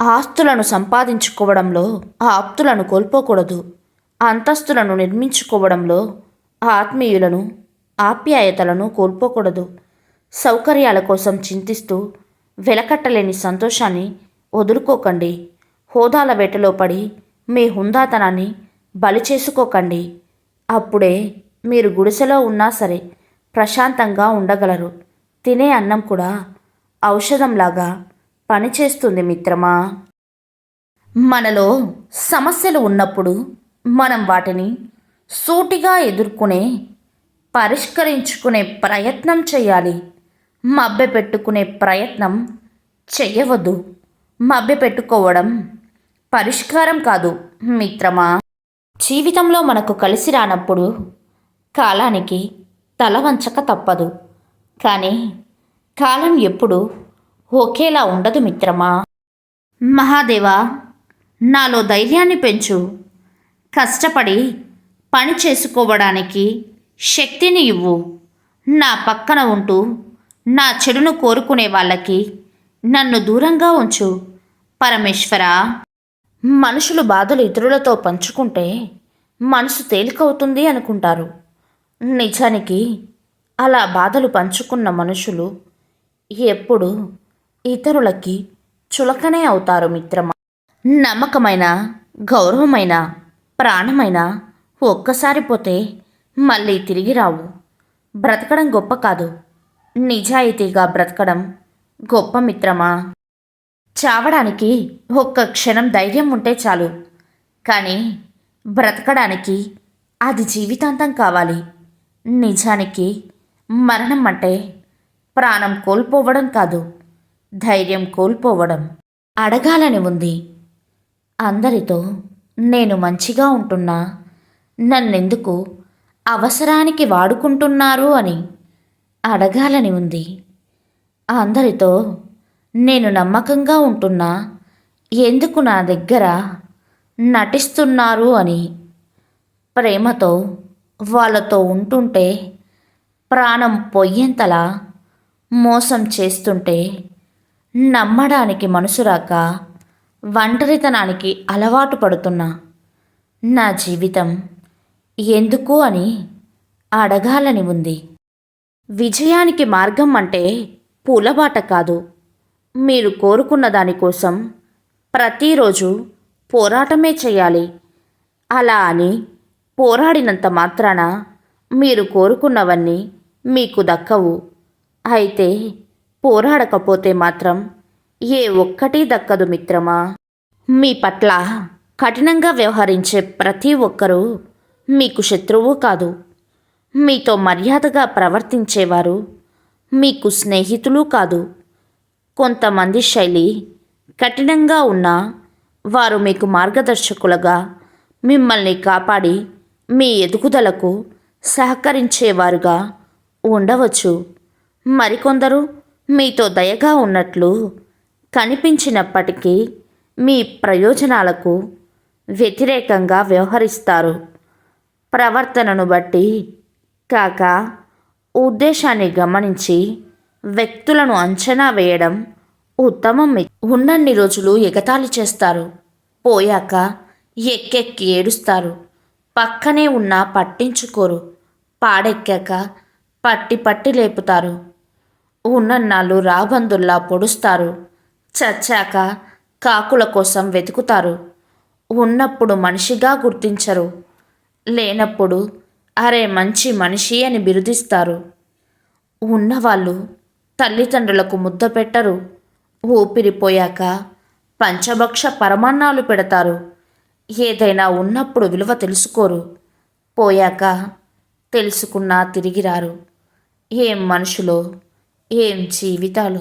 ఆస్తులను సంపాదించుకోవడంలో ఆప్తులను కోల్పోకూడదు. అంతస్తులను నిర్మించుకోవడంలో ఆత్మీయులను ఆప్యాయతలను కోల్పోకూడదు. సౌకర్యాల కోసం చింతిస్తూ వెలకట్టలేని సంతోషాన్ని వదులుకోకండి. హోదాల వేటలో పడి మీ హుందాతనాన్ని బలి చేసుకోకండి. అప్పుడే మీరు గుడిసెలో ఉన్నా సరే ప్రశాంతంగా ఉండగలరు. తినే అన్నం కూడా ఔషధంలాగా పనిచేస్తుంది మిత్రమా? మనలో సమస్యలు ఉన్నప్పుడు మనం వాటిని సూటిగా ఎదుర్కొనే పరిష్కరించుకునే ప్రయత్నం చేయాలి. మభ్య పెట్టుకునే ప్రయత్నం చెయ్యవద్దు. మభ్య పెట్టుకోవడం పరిష్కారం కాదు మిత్రమా? జీవితంలో మనకు కలిసి రానప్పుడు కాలానికి తల వంచక తప్పదు. కానీ కాలం ఎప్పుడు ఒకేలా ఉండదు మిత్రమా? మహాదేవా నాలో ధైర్యాన్ని పెంచు. కష్టపడి పని చేసుకోవడానికి శక్తిని ఇవ్వు. నా పక్కన ఉంటూ నా చెడును కోరుకునే వాళ్ళకి నన్ను దూరంగా ఉంచు. పరమేశ్వర మనుషులు బాధలు ఇతరులతో పంచుకుంటే మనసు తేలికవుతుంది అనుకుంటారు. నిజానికి అలా బాధలు పంచుకున్న మనుషులు ఎప్పుడు ఇతరులకి చులకనే అవుతారు మిత్రమా? నమ్మకమైన గౌరవమైన ప్రాణమైన ఒక్కసారి పోతే మళ్ళీ తిరిగి రావు. బ్రతకడం గొప్ప కాదు. నిజాయితీగా బ్రతకడం గొప్ప మిత్రమా? చావడానికి ఒక్క క్షణం ధైర్యం ఉంటే చాలు. కానీ బ్రతకడానికి అది జీవితాంతం కావాలి. నిజానికి మరణం అంటే ప్రాణం కోల్పోవడం కాదు. ధైర్యం కోల్పోవడం అడగాలని ఉంది. అందరితో నేను మంచిగా ఉంటున్నా. నన్నెందుకు? అవసరానికి వాడుకుంటున్నారు అని అడగాలని ఉంది. అందరితో నేను నమ్మకంగా ఉంటున్నా. ఎందుకు నా దగ్గర నటిస్తున్నారు అని ప్రేమతో వాళ్ళతో ఉంటుంటే ప్రాణం పొయ్యేంతలా మోసం చేస్తుంటే నమ్మడానికి మనసు రాక ఒంటరితనానికి అలవాటు పడుతున్నా. నా జీవితం ఎందుకు అని అడగాలని ఉంది. విజయానికి మార్గం అంటే పూలబాట కాదు. మీరు కోరుకున్న దానికోసం ప్రతిరోజు పోరాటమే చేయాలి. అలా అని పోరాడినంత మాత్రాన మీరు కోరుకున్నవన్నీ మీకు దక్కవు. అయితే పోరాడకపోతే మాత్రం ఏ ఒక్కటి దక్కదు మిత్రమా. మీ పట్ల కఠినంగా వ్యవహరించే ప్రతి ఒక్కరూ మీకు శత్రువు కాదు. మీతో మర్యాదగా ప్రవర్తించేవారు మీకు స్నేహితులు కాదు. కొంతమంది శైలి కఠినంగా ఉన్న వారు మీకు మార్గదర్శకులుగా మిమ్మల్ని కాపాడి మీ ఎదుగుదలకు సహకరించేవారుగా ఉండవచ్చు. మరికొందరు మీతో దయగా ఉన్నట్లు కనిపించినప్పటికీ మీ ప్రయోజనాలకు వ్యతిరేకంగా వ్యవహరిస్తారు. ప్రవర్తనను బట్టి కాక ఉద్దేశాన్ని గమనించి వ్యక్తులను అంచనా వేయడం ఉత్తమం. ఉన్నన్ని రోజులు ఎగతాళి చేస్తారు. పోయాక ఎక్కెక్కి ఏడుస్తారు. పక్కనే ఉన్నా పట్టించుకోరు. పాడెక్కాక పట్టి పట్టి లేపుతారు. ఉన్నన్నాళ్ళు రాబందుల్లా పొడుస్తారు. చచ్చాక కాకుల కోసం వెతుకుతారు. ఉన్నప్పుడు మనిషిగా గుర్తించరు. లేనప్పుడు అరే మంచి మనిషి అని బిరుదిస్తారు. ఉన్నవాళ్ళు తల్లిదండ్రులకు ముద్ద పెట్టరు. ఊపిరిపోయాక పంచభక్ష పరమాన్నాలు పెడతారు. ఏదైనా ఉన్నప్పుడు విలువ తెలుసుకోరు. పోయాక తెలుసుకున్నా తిరిగిరారు ఏం మనుషులో ఏం జీవితాలు